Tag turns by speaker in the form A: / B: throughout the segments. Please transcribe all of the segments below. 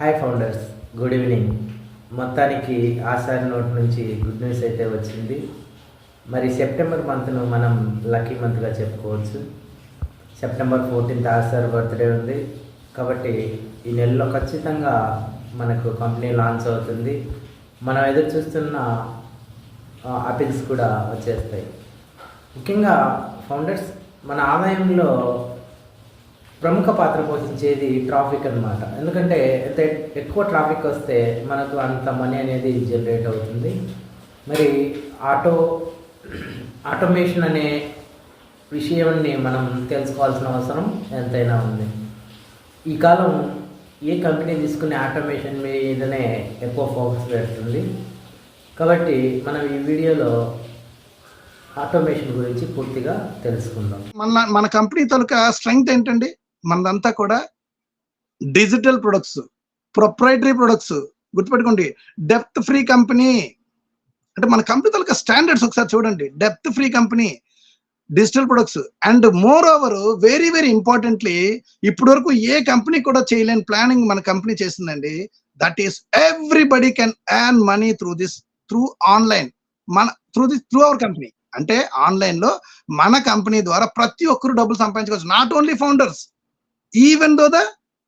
A: Hi founders good evening మొత్తానికి ఆసారి note నుంచి గుడ్ న్యూస్ అయితే వచ్చింది. మరి సెప్టెంబర్ మంత్ను మనం లక్కీ మంత్గా చెప్పుకోవచ్చు. సెప్టెంబర్ ఫోర్టీన్త్ ఆసార్ బర్త్డే ఉంది. కాబట్టి ఈ నెలలో ఖచ్చితంగా మనకు కంపెనీ లాంచ్ అవుతుంది. మనం ఎదురు చూస్తున్న ఆపిల్స్ కూడా వచ్చేస్తాయి. ముఖ్యంగా ఫౌండర్స్ మన ఆదాయంలో ప్రముఖ పాత్ర పోషించేది ట్రాఫిక్ అన్నమాట. ఎందుకంటే ఎంత ఎక్కువ ట్రాఫిక్ వస్తే మనకు అంత మనీ అనేది జనరేట్ అవుతుంది. మరి ఆటో ఆటోమేషన్ అనే విషయాన్ని మనం తెలుసుకోవాల్సిన అవసరం ఎంతైనా ఉంది. ఈ కాలం ఏ కంపెనీ తీసుకునే ఆటోమేషన్ మీదనే ఎక్కువ ఫోకస్ పెడుతుంది. కాబట్టి మనం ఈ వీడియోలో ఆటోమేషన్ గురించి పూర్తిగా తెలుసుకుందాం.
B: మన మన కంపెనీ తాలూకా స్ట్రెంగ్త్ ఏంటండి? మనదంతా కూడా డిజిటల్ ప్రొడక్ట్స్ ప్రొప్రైటరీ ప్రొడక్ట్స్. గుర్తుపెట్టుకోండి డెప్త్ ఫ్రీ కంపెనీ. అంటే మన కంపెనీ స్టాండర్డ్స్ ఒకసారి చూడండి. Depth free company digital products. And moreover very very importantly ఇప్పటి వరకు ఏ కంపెనీ కూడా చేయలేని ప్లానింగ్ మన కంపెనీ చేసిందండి. That is everybody can earn money through this through online. మన through this through our company. అంటే ఆన్లైన్లో మన కంపెనీ ద్వారా ప్రతి ఒక్కరు డబ్బులు సంపాదించుకోవచ్చు. Not only founders. Even though the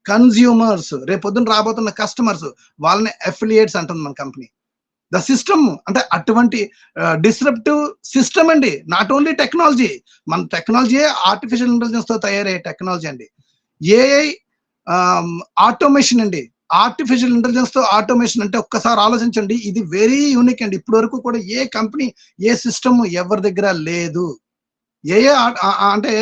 B: consumers రేపొద్దున రాబోతున్న కస్టమర్స్ వాళ్ళని అఫిలియేట్స్ అంటుంది మన కంపెనీ ద సిస్టమ్ అంటే అటువంటి డిస్రప్టివ్ సిస్టమ్ అండి. నాట్ ఓన్లీ టెక్నాలజీ మన టెక్నాలజీ ఆర్టిఫిషియల్ ఇంటెలిజెన్స్తో తయారయ్యే టెక్నాలజీ అండి. ఏఐ ఆటోమేషన్ అండి. ఆర్టిఫిషియల్ ఇంటెలిజెన్స్తో ఆటోమేషన్ అంటే ఒక్కసారి ఆలోచించండి. ఇది వెరీ యూనిక్ అండి. ఇప్పటి వరకు కూడా ఏ కంపెనీ ఏ సిస్టమ్ ఎవరి దగ్గర లేదు. ఏ ఏ అంటే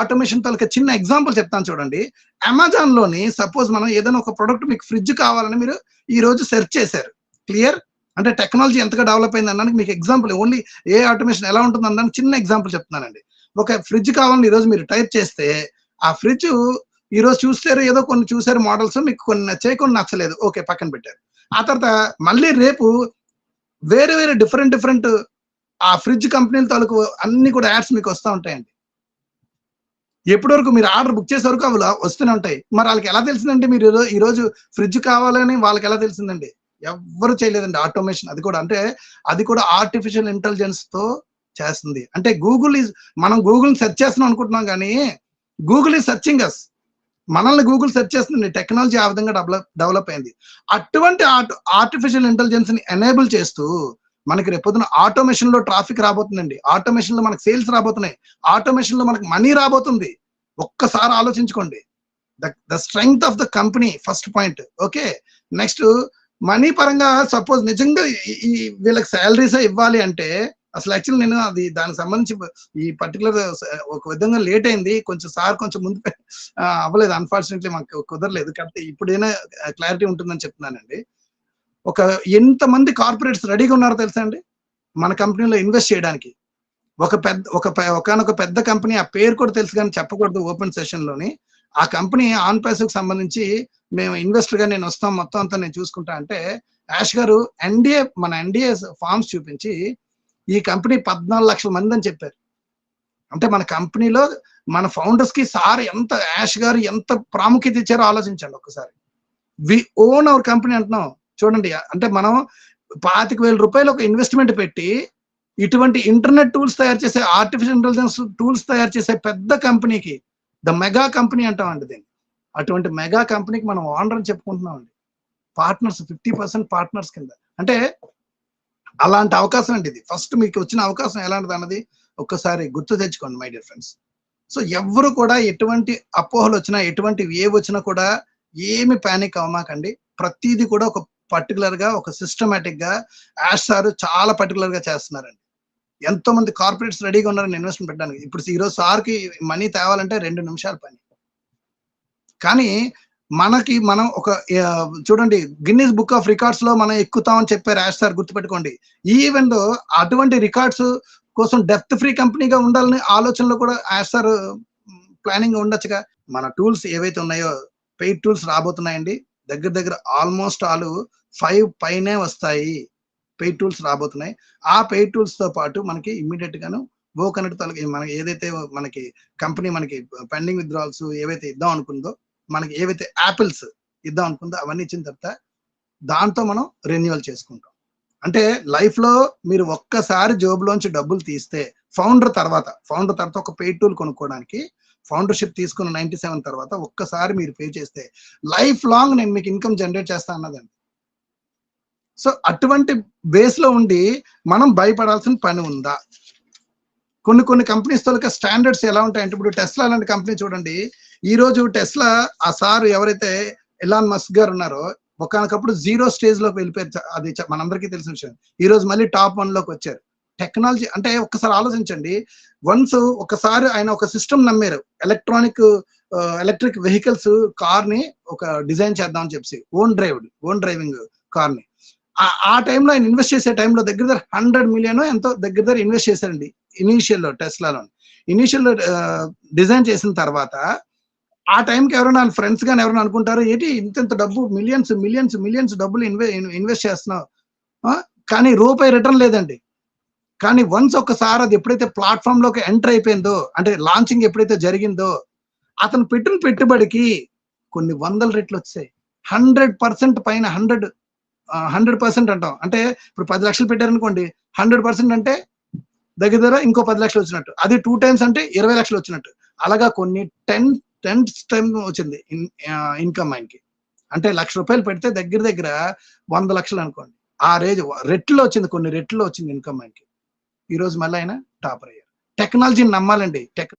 B: ఆటోమేషన్ తాలూకా చిన్న ఎగ్జాంపుల్ చెప్తాను చూడండి. అమెజాన్లోని సపోజ్ మనం ఏదైనా ఒక ప్రొడక్ట్ మీకు ఫ్రిడ్జ్ కావాలని మీరు ఈ రోజు సెర్చ్ చేశారు. క్లియర్ అంటే టెక్నాలజీ ఎంతగా డెవలప్ అయింది అనడానికి మీకు ఎగ్జాంపుల్ ఓన్లీ ఏ ఆటోమేషన్ ఎలా ఉంటుంది అన్నానికి చిన్న ఎగ్జాంపుల్ చెప్తున్నానండి. ఒక ఫ్రిడ్జ్ కావాలని ఈరోజు మీరు టైప్ చేస్తే ఆ ఫ్రిడ్జ్ ఈ రోజు చూస్తారు ఏదో కొన్ని చూసారు మోడల్స్ మీకు కొన్ని నచ్చాయి కొన్ని నచ్చలేదు. ఓకే పక్కన పెట్టారు. ఆ తర్వాత మళ్ళీ రేపు వేరే వేరే డిఫరెంట్ డిఫరెంట్ ఆ ఫ్రిడ్జ్ కంపెనీల తాలూకు అన్ని కూడా యాడ్స్ మీకు వస్తూ ఉంటాయండి. ఎప్పటి వరకు మీరు ఆర్డర్ బుక్ చేసే వరకు అవి వస్తూనే ఉంటాయి. మరి వాళ్ళకి ఎలా తెలిసిందంటే మీరు ఈరోజు ఈ రోజు ఫ్రిడ్జ్ కావాలని వాళ్ళకి ఎలా తెలిసిందండి? ఎవ్వరు చేయలేదండి ఆటోమేషన్. అది కూడా అంటే అది కూడా ఆర్టిఫిషియల్ ఇంటెలిజెన్స్తో చేస్తుంది. అంటే గూగుల్ ఈజ్ మనం గూగుల్ సెర్చ్ చేస్తున్నాం అనుకుంటున్నాం కానీ గూగుల్ ఈజ్ సెర్చింగ్ అస్. మనల్ని గూగుల్ సెర్చ్ చేస్తుంది టెక్నాలజీ ఆ విధంగా డెవలప్ డెవలప్ అయింది. అటువంటి ఆర్టిఫిషియల్ ఇంటెలిజెన్స్ని ఎనేబుల్ చేస్తూ మనకి రేపొద్దున ఆటోమేషన్లో ట్రాఫిక్ రాబోతుందండి. ఆటోమేషన్లో మనకి సేల్స్ రాబోతున్నాయి. ఆటోమేషన్లో మనకి మనీ రాబోతుంది. ఒక్కసారి ఆలోచించుకోండి. The the strength of the company first point okay next money పరంగా సపోజ్ నిజంగా ఈ- వీళ్ళకి సాలరీస్ ఇవ్వాలి అంటే అసలు యాక్చువల్ నేను అది దానికి సంబంధించి ఈ పర్టికులర్ ఒక విధంగా లేట్ అయింది. కొంచెం సార్ కొంచెం ముందు అవ్వలేదు. అన్ఫార్చునేట్లీ మాకు కుదరలేదు. కాబట్టి ఇప్పుడైనా క్లారిటీ ఉంటుందని చెప్తున్నానండి. ఒక ఎంతమంది కార్పొరేట్స్ రెడీగా ఉన్నారో తెలుసా అండి? మన కంపెనీలో ఇన్వెస్ట్ చేయడానికి. ఒక పెద్ద ఒక ఒకనొక పెద్ద కంపెనీ ఆ పేరు కూడా తెలుసు కానీ చెప్పకూడదు ఓపెన్ సెషన్లోని ఆ కంపెనీ ఆన్కి సంబంధించి మేము ఇన్వెస్టర్గా నేను వస్తాం మొత్తం అంతా నేను చూసుకుంటా అంటే యాష్ గారు ఎన్డీఏ మన ఎన్డీఏ ఫార్మ్స్ చూపించి ఈ కంపెనీ పద్నాలుగు లక్షల మంది అని చెప్పారు. అంటే మన కంపెనీలో మన ఫౌండర్స్కి సార్ ఎంత యాష్ గారు ఎంత ప్రాముఖ్యత ఇచ్చారో ఆలోచించండి ఒక్కసారి. వి ఓన్ అవర్ కంపెనీ అంటున్నాం. చూడండి అంటే మనం పాతిక వేల రూపాయలు ఒక ఇన్వెస్ట్మెంట్ పెట్టి ఇటువంటి ఇంటర్నెట్ టూల్స్ తయారు చేసే ఆర్టిఫిషియల్ ఇంటెలిజెన్స్ టూల్స్ తయారు చేసే పెద్ద కంపెనీకి ద మెగా కంపెనీ అంటామండి దీన్ని. అటువంటి మెగా కంపెనీకి మనం ఓనర్ అని చెప్పుకుంటున్నాం అండి పార్ట్నర్స్ ఫిఫ్టీ పర్సెంట్ పార్ట్నర్స్ కింద. అంటే అలాంటి అవకాశం అండి ఇది. ఫస్ట్ మీకు వచ్చిన అవకాశం ఎలాంటిది అన్నది ఒక్కసారి గుర్తు తెచ్చుకోండి మై డియర్ ఫ్రెండ్స్ సో ఎవ్వరు కూడా ఎటువంటి అపోహలు వచ్చినా ఎటువంటి ఏ వచ్చినా కూడా ఏమి పానిక్ అవ్వమాకండి. ప్రతిదీ కూడా ఒక పర్టికులర్గా ఒక సిస్టమేటిక్గా యాష్ సార్ చాలా పర్టికులర్గా చేస్తున్నారండి. ఎంతో మంది కార్పొరేట్స్ రెడీగా ఉన్నారని ఇన్వెస్ట్మెంట్ పెట్టడానికి. ఇప్పుడు ఈ రోజు సార్కి మనీ తేవాలంటే రెండు నిమిషాల పని. కానీ మనకి మనం ఒక చూడండి గిన్నీస్ బుక్ ఆఫ్ రికార్డ్స్లో మనం ఎక్కుతామని చెప్పారు యాష్ సార్ గుర్తుపెట్టుకోండి. ఈవెన్ అటువంటి రికార్డ్స్ కోసం డెప్త్ ఫ్రీ కంపెనీగా ఉండాలని ఆలోచనలో కూడా యాష్ సార్ ప్లానింగ్ ఉండొచ్చుగా. మన టూల్స్ ఏవైతే ఉన్నాయో పెయిడ్ టూల్స్ రాబోతున్నాయండి. దగ్గర దగ్గర ఆల్మోస్ట్ ఆల్ ఫైవ్ పైనే వస్తాయి. పెయిడ్ టూల్స్ రాబోతున్నాయి. ఆ పెయిడ్ టూల్స్తో పాటు మనకి ఇమ్మీడియట్ గాను ఓ కనెక్ట్ తొలగి మనకి ఏదైతే మనకి కంపెనీ మనకి పెండింగ్ విత్డ్రాల్స్ ఏవైతే ఇద్దాం అనుకుందో మనకి ఏవైతే యాపిల్స్ ఇద్దాం అనుకుందో అవన్నీ ఇచ్చిన తర్వాత దాంతో మనం రెన్యువల్ చేసుకుంటాం. అంటే లైఫ్లో మీరు ఒక్కసారి జోబులోంచి డబ్బులు తీస్తే ఫౌండర్ తర్వాత ఫౌండర్ తర్వాత ఒక పెయిడ్ టూల్ కొనుక్కోవడానికి ఫౌండర్షిప్ తీసుకున్న నైన్టీ సెవెన్ తర్వాత ఒక్కసారి మీరు పే చేస్తే లైఫ్ లాంగ్ నేను మీకు ఇన్కమ్ జనరేట్ చేస్తా అన్నదండి. సో అటువంటి బేస్లో ఉండి మనం భయపడాల్సిన పని ఉందా? కొన్ని కొన్ని కంపెనీస్ తొలక స్టాండర్డ్స్ ఎలా ఉంటాయంటే ఇప్పుడు టెస్లా లాంటి కంపెనీ చూడండి. ఈ రోజు టెస్లా ఆ సార్ ఎవరైతే ఎలాన్ మస్క్ గారు ఉన్నారో ఒకనకప్పుడు జీరో స్టేజ్లోకి వెళ్ళిపోయారు. అది మనందరికీ తెలిసిన విషయం. ఈ రోజు మళ్ళీ టాప్ వన్లోకి వచ్చారు. టెక్నాలజీ అంటే ఒక్కసారి ఆలోచించండి. వన్స్ ఒకసారి ఆయన ఒక సిస్టమ్ నమ్మారు. ఎలక్ట్రానిక్ ఎలక్ట్రిక్ వెహికల్స్ కార్ని ఒక డిజైన్ చేద్దాం అని చెప్పి ఓన్ డ్రైవ్ ఓన్ డ్రైవింగ్ కార్ని ఆ- టైంలో ఆయన ఇన్వెస్ట్ చేసే టైంలో దగ్గర దగ్గర హండ్రెడ్ మిలియన్ ఎంతో దగ్గర దగ్గర ఇన్వెస్ట్ చేశారండి ఇనీషియల్లో టెస్లాలో ఇనీషియల్ డిజైన్ చేసిన తర్వాత ఆ టైంకి ఎవరైనా ఫ్రెండ్స్ కానీ ఎవరైనా అనుకుంటారు ఏంటి ఇంత ఇంత డబ్బు మిలియన్స్ మిలియన్స్ మిలియన్స్ డబ్బులు ఇన్వె ఇన్వెస్ట్ చేస్తున్నావు? కానీ రూపాయి రిటర్న్ లేదండి. కానీ వన్స్ ఒకసారి అది ఎప్పుడైతే ప్లాట్ఫామ్లోకి ఎంటర్ అయిపోయిందో అంటే లాంచింగ్ ఎప్పుడైతే జరిగిందో అతను పెట్టిన పెట్టుబడికి కొన్ని వందల రెట్లు వచ్చాయి. హండ్రెడ్ పర్సెంట్ పైన హండ్రెడ్ హండ్రెడ్ పర్సెంట్ అంటాం. అంటే ఇప్పుడు పది లక్షలు పెట్టారనుకోండి హండ్రెడ్ పర్సెంట్ అంటే దగ్గర దగ్గర ఇంకో పది లక్షలు వచ్చినట్టు. అది టూ టైమ్స్ అంటే ఇరవై లక్షలు వచ్చినట్టు. అలాగా కొన్ని టెన్ టెన్ టైం వచ్చింది ఇన్కమ్ ఆయనకి. అంటే లక్ష రూపాయలు పెడితే దగ్గర దగ్గర వంద లక్షలు అనుకోండి. ఆ రేజ్ రెట్లో వచ్చింది కొన్ని రెట్లో వచ్చింది ఇన్కమ్ ఆయనకి. ఈరోజు మళ్ళీ ఆయన టాపర్ అయ్యారు. టెక్నాలజీని నమ్మాలండి. టెక్